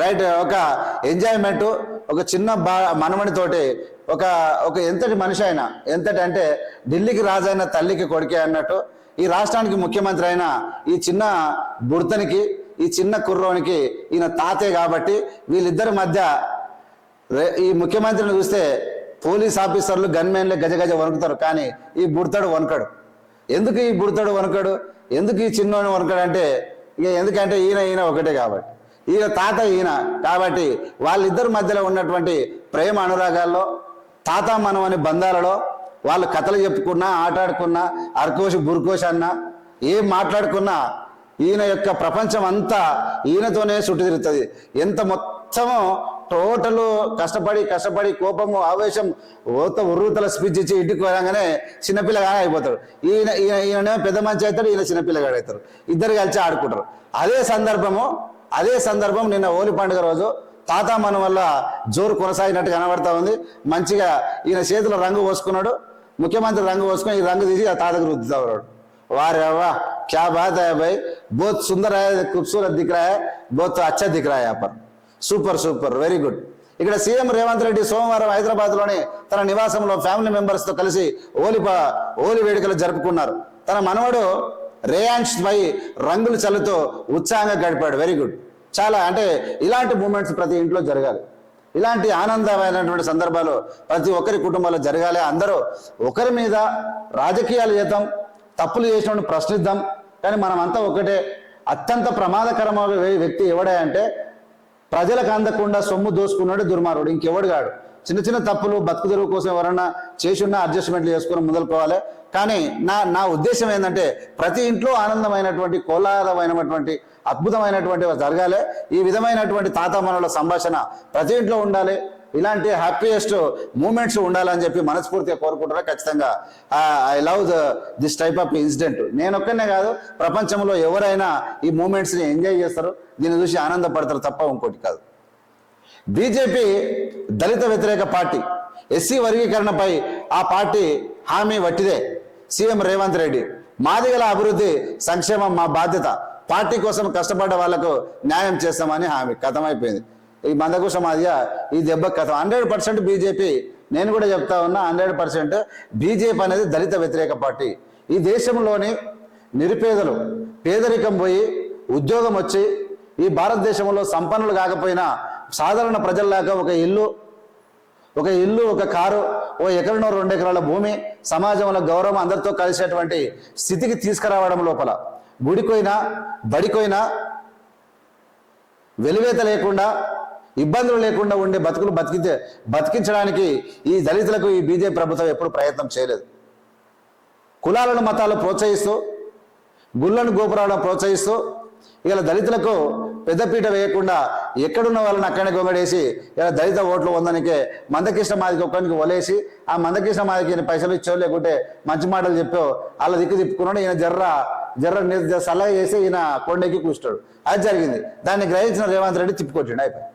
Right ఒక enjoyment ఒక చిన్న బా మనమణితోటి ఒక ఒక ఎంతటి మనిషి అయినా ఎంతటి అంటే ఢిల్లీకి రాజైన తల్లికి కొడుకే అన్నట్టు ఈ రాష్ట్రానికి ముఖ్యమంత్రి అయిన ఈ చిన్న బుర్తనికి ఈ చిన్న కుర్రోనికి ఈయన తాతే కాబట్టి వీళ్ళిద్దరి మధ్య ఈ ముఖ్యమంత్రిని చూస్తే పోలీస్ ఆఫీసర్లు గన్మెన్లే గజ గజ వణుకుతారు కానీ ఈ బుడతాడు వణకడు. ఎందుకు ఈ బుడతాడు వణకడు? ఎందుకు ఈ చిన్నోని వణకడు అంటే ఇక ఎందుకంటే ఈయన ఈయన ఒకటే కాబట్టి. ఈయన తాత ఈయన. కాబట్టి వాళ్ళిద్దరి మధ్యలో ఉన్నటువంటి ప్రేమ అనురాగాల్లో తాత మనం అనే బంధాలలో వాళ్ళు కథలు చెప్పుకున్నా ఆటాడుకున్నా అరకోసి బురుకోసి అన్నా ఏం మాట్లాడుకున్నా ఈయన యొక్క ప్రపంచం అంతా ఈయనతోనే చుట్టు తిరుగుతుంది. ఎంత మొత్తము టోటల్ కష్టపడి కష్టపడి కోపము ఆవేశం ఓత ఉర్రూతల స్పీచ్ ఇచ్చి ఇంటికి రాగానే చిన్నపిల్లగానే అయిపోతాడు. ఈయన ఈయన ఈయన పెద్ద మంచి అవుతాడు ఈయన చిన్నపిల్లగాడు అవుతారు ఇద్దరు కలిసి ఆడుకుంటారు. అదే సందర్భము అదే సందర్భం నిన్న హోలీ పండుగ రోజు తాత మన వల్ల జోరు కొనసాగినట్టు కనబడతా ఉంది. మంచిగా ఈయన చేతిలో రంగు పోసుకున్నాడు. ముఖ్యమంత్రి రంగు పోసుకొని ఈ రంగు తీసి ఆ తాతకు రుద్దుతా ఉన్నాడు వారేవా క్యా బాత్ హై బోత్ సుందర ఖూబ్సూరత్ దిక్రాయ బోత్ అచ్చ దిక్రాయ సూపర్ సూపర్ వెరీ గుడ్. ఇక్కడ సీఎం రేవంత్ రెడ్డి సోమవారం హైదరాబాద్లోని తన నివాసంలో ఫ్యామిలీ మెంబర్స్తో కలిసి ఓలి ఓలి వేడుకలు జరుపుకున్నారు. తన మనవడు రేయాన్స్ పై రంగులు చల్లుతో ఉత్సాహంగా గడిపాడు. వెరీ గుడ్ చాలా అంటే ఇలాంటి మూమెంట్స్ ప్రతి ఇంట్లో జరగాలి. ఇలాంటి ఆనందమైనటువంటి సందర్భాలు ప్రతి ఒక్కరి కుటుంబంలో జరగాలి. అందరూ ఒకరి మీద రాజకీయాలు చేద్దాం తప్పులు చేసినప్పుడు ప్రశ్నిద్దాం. కానీ మనం అంతా ఒకటే. అత్యంత ప్రమాదకరమైన వ్యక్తి ఎవడే అంటే ప్రజలకు అందకుండా సొమ్ము దోసుకున్నాడు దుర్మార్గుడు. ఇంకెవడు కాడు? చిన్న చిన్న తప్పులు బతుకు తెరువు కోసం ఎవరన్నా చేసున్నా అడ్జస్ట్మెంట్లు చేసుకుని మొదలుకోవాలి. కానీ నా నా ఉద్దేశం ఏంటంటే ప్రతి ఇంట్లో ఆనందమైనటువంటి కోలాహలమైనటువంటి అద్భుతమైనటువంటి జరగాలి. ఈ విధమైనటువంటి తాతమ్మనుల సంభాషణ ప్రతి ఇంట్లో ఉండాలి. ఇలాంటి హ్యాపీయెస్ట్ మూమెంట్స్ ఉండాలని చెప్పి మనస్ఫూర్తిగా కోరుకుంటారా ఖచ్చితంగా. I love the this type of incident నేను ఒక్కనే కాదు ప్రపంచంలో ఎవరైనా ఈ మూమెంట్స్ని ఎంజాయ్ చేస్తారు దీన్ని చూసి ఆనందపడతారు తప్ప ఇంకోటి కాదు. బీజేపీ దళిత వ్యతిరేక పార్టీ ఎస్సీ వర్గీకరణపై ఆ పార్టీ హామీ వట్టిదే. సీఎం రేవంత్ రెడ్డి మాదిగల అభివృద్ధి సంక్షేమం మా బాధ్యత. పార్టీ కోసం కష్టపడ్డ వాళ్ళకు న్యాయం చేస్తామని హామీ. కథమైపోయింది. ఈ మందకుశ మాదిగ ఈ దెబ్బ కథ. హండ్రెడ్ పర్సెంట్ బీజేపీ నేను కూడా చెప్తా ఉన్నా హండ్రెడ్ పర్సెంట్ బీజేపీ అనేది దళిత వ్యతిరేక పార్టీ. ఈ దేశంలోని నిరుపేదలు పేదరికం పోయి ఉద్యోగం వచ్చి ఈ భారతదేశంలో సంపన్నులు కాకపోయినా సాధారణ ప్రజల్లాగా ఒక ఇల్లు ఒక ఇల్లు ఒక కారు ఓ ఎకరనో రెండు ఎకరాల భూమి సమాజంలో గౌరవం అందరితో కలిసేటువంటి స్థితికి తీసుకురావడం లోపల గుడికోయినా బడికోయినా వెలివేత లేకుండా ఇబ్బందులు లేకుండా ఉండే బతుకులు బతికించే బతికించడానికి ఈ దళితులకు ఈ బీజేపీ ప్రభుత్వం ఎప్పుడు ప్రయత్నం చేయలేదు. కులాలను మతాలు ప్రోత్సహిస్తూ గుళ్ళను గోపురాలను ప్రోత్సహిస్తూ ఇలా దళితులకు పెద్దపీట వేయకుండా ఎక్కడున్న వాళ్ళని అక్కడికి గొంగడేసి ఇలా దళిత ఓట్లు వందనికే మందకృష్ణ మాదికి ఒక్కడికి వలేసి ఆ మందకృష్ణ మాదికి ఈయన పైసలు ఇచ్చో లేకుంటే మంచి మాటలు చెప్పో వాళ్ళ దిక్కు తిప్పుకున్నాడు. ఈయన జర్ర జర్ర సలహా చేసి ఈయన కొండెక్కి కూర్చున్నాడు అది జరిగింది. దాన్ని గ్రహించిన రేవంత్ రెడ్డి తిప్పుకొచ్చాడు. అయిపోయి